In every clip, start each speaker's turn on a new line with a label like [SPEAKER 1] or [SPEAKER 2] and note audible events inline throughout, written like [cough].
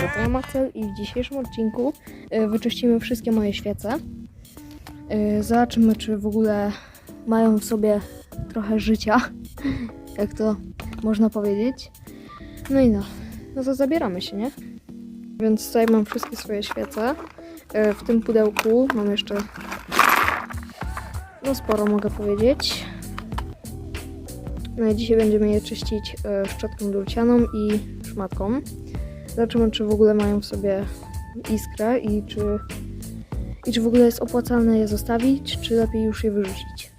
[SPEAKER 1] co, to ja Marcel i w dzisiejszym odcinku y, wyczyścimy wszystkie moje świece. Y, Zobaczymy, czy w ogóle mają w sobie trochę życia, [laughs] jak to można powiedzieć. No i no, no to zabieramy się, nie? Więc tutaj mam wszystkie swoje świece. Y, W tym pudełku mam jeszcze no sporo mogę powiedzieć. No i dzisiaj będziemy je czyścić e, szczotką drucianą i szmatką. Zobaczymy, czy w ogóle mają w sobie iskrę i czy, i czy w ogóle jest opłacalne je zostawić, czy lepiej już je wyrzucić.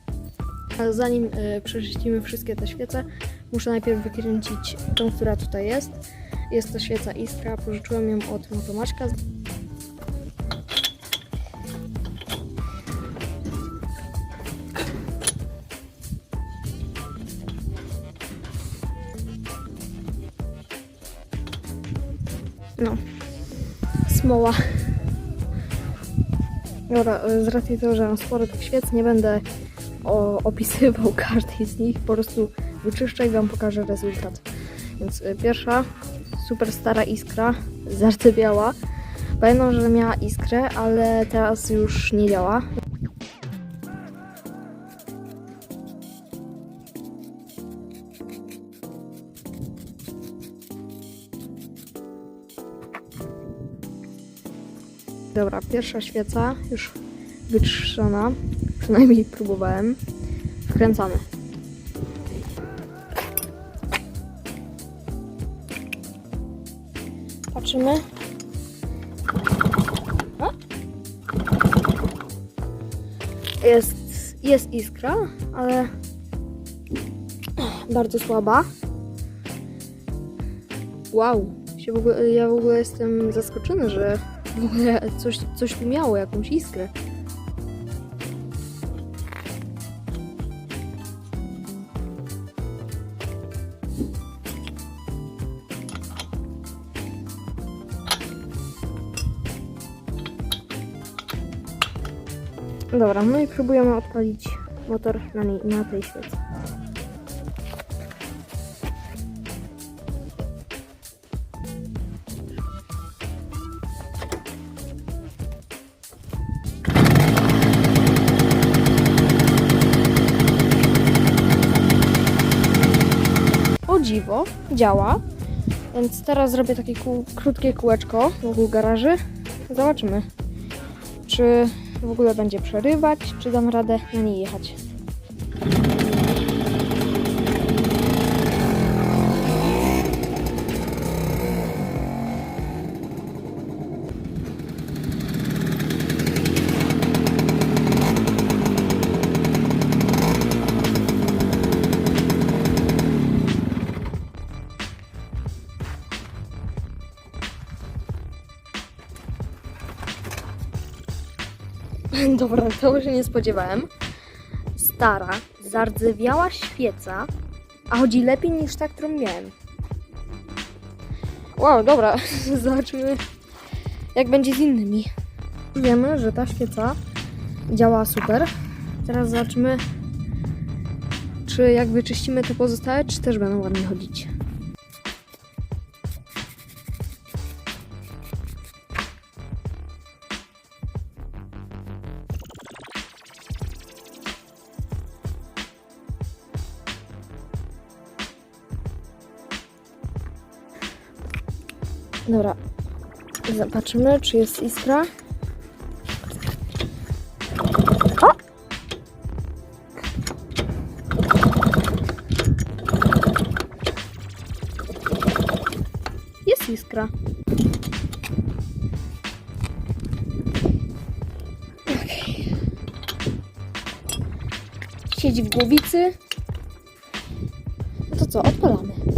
[SPEAKER 1] Ale zanim e, przeczyścimy wszystkie te świece, muszę najpierw wykręcić tą, która tutaj jest. Jest to świeca iskra, pożyczyłem ją od Motomaczka. No, smoła. Dobra, y, z racji tego, że mam sporo tych świec, nie będę opisywał [laughs] każdej z nich, po prostu wyczyszczę i Wam pokażę rezultat. Więc y, pierwsza, super stara iskra, zardzewiała. Pamiętam, że miała iskrę, ale teraz już nie działa. Dobra, pierwsza świeca już wyczyszczona. Przynajmniej próbowałem. Wkręcamy. Patrzymy. Jest, jest iskra, ale bardzo słaba. Wow, się w ogóle, ja w ogóle jestem zaskoczony, że w [laughs] ogóle coś, coś tu miało, jakąś iskrę. Dobra, no i próbujemy odpalić motor na, niej, na tej świece. Dziwo, działa. Więc teraz zrobię takie kół, krótkie kółeczko wokół garaży. Zobaczymy, czy w ogóle będzie przerywać, czy dam radę na niej jechać. [laughs] Dobra, tego się nie spodziewałem. Stara, zardzewiała świeca, a chodzi lepiej niż ta, którą miałem. Wow, dobra, [laughs] zobaczmy jak będzie z innymi. Wiemy, że ta świeca działa super. Teraz zobaczmy, czy jak wyczyścimy te pozostałe, czy też będą ładnie chodzić. Dobra, zobaczymy, czy jest iskra. O! Jest iskra. Okej. Siedzi w głowicy. No to co, odpalamy.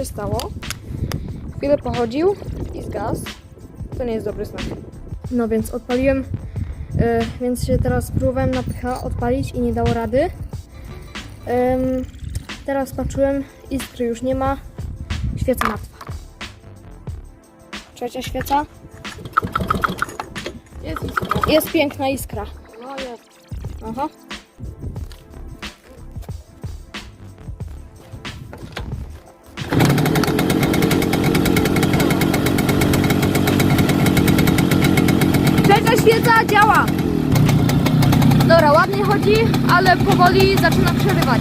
[SPEAKER 1] Się stało. Chwilę pochodził i zgasł. To nie jest dobry znak. No więc odpaliłem, y, więc się teraz próbowałem na pH odpalić i nie dało rady. Ym, teraz patrzyłem, iskry już nie ma. Świeca martwa. Trzecia świeca. Jest piękna iskra.
[SPEAKER 2] No jest.
[SPEAKER 1] Aha. Trzecia świeca działa! Dobra, ładnie chodzi, ale powoli zaczyna przerywać.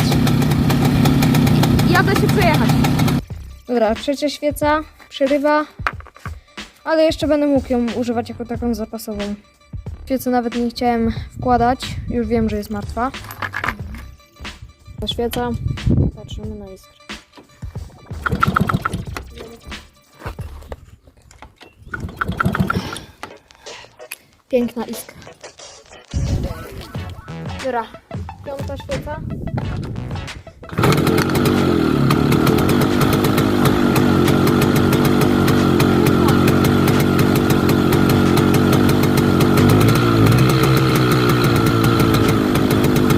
[SPEAKER 1] I- Jadę się przejechać. Dobra, trzecia świeca przerywa, ale jeszcze będę mógł ją używać jako taką zapasową. Świecę nawet nie chciałem wkładać, już wiem, że jest martwa. Świeca, patrzymy na iskrę. Piękna iskra. Dobra, piąta świeca.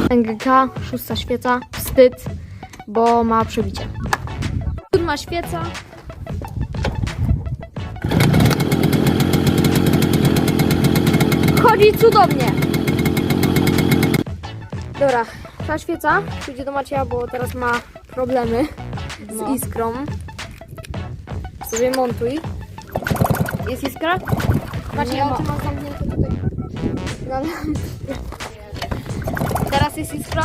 [SPEAKER 1] NGK, szósta świeca, wstyd, bo ma przebicie. Siódma świeca. Chodzi cudownie. Dobra, ta świeca pójdzie do Macieja, bo teraz ma problemy z
[SPEAKER 2] No.
[SPEAKER 1] iskrą. Sobie montuj. Jest iskra? Maciej,
[SPEAKER 2] Nie
[SPEAKER 1] a
[SPEAKER 2] ma.
[SPEAKER 1] ty masz zamknięte tutaj. Na lampie. [laughs] Teraz jest iskra?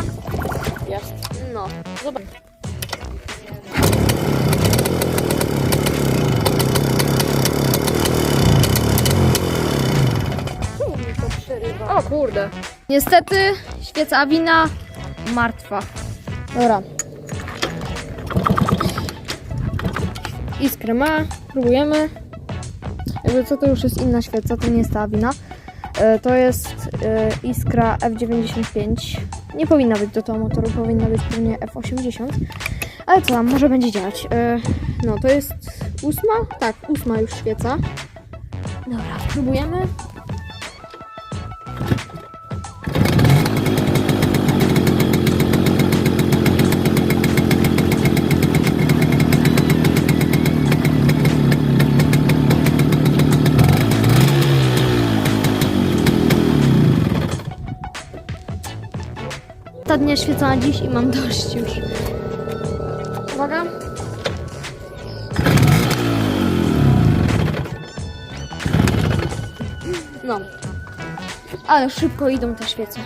[SPEAKER 2] Jest.
[SPEAKER 1] No, zobacz.
[SPEAKER 2] Czemu mi to przerywa?
[SPEAKER 1] O kurde. Niestety świeca Awina martwa. Dobra. Iskrę ma, próbujemy. Jakby co to już jest inna świeca, to nie jest ta Awina. E, To jest e, Iskra F95. Nie powinna być do tego motoru, powinna być pewnie F80. Ale co tam, może będzie działać. E, No to jest ósma? Tak, ósma już świeca. Dobra, próbujemy. Ostatnia świeca na dziś i mam dość już. Uwaga. No. Ale szybko idą te świece.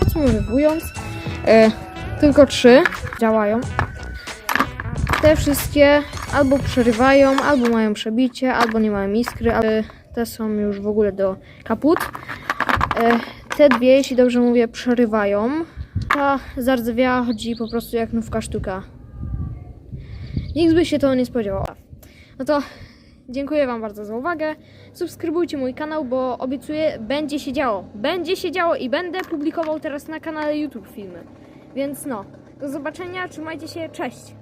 [SPEAKER 1] Podsumowując, e, tylko trzy działają. Te wszystkie albo przerywają, albo mają przebicie, albo nie mają iskry, ale te są już w ogóle do kaput. E, te dwie, jeśli dobrze mówię, przerywają. Ta zardzewiała chodzi po prostu jak nówka sztuka. Nikt by się to nie spodziewał. No to dziękuję Wam bardzo za uwagę. Subskrybujcie mój kanał, bo obiecuję, będzie się działo. Będzie się działo i będę publikował teraz na kanale YouTube filmy. Więc no, do zobaczenia, trzymajcie się, cześć!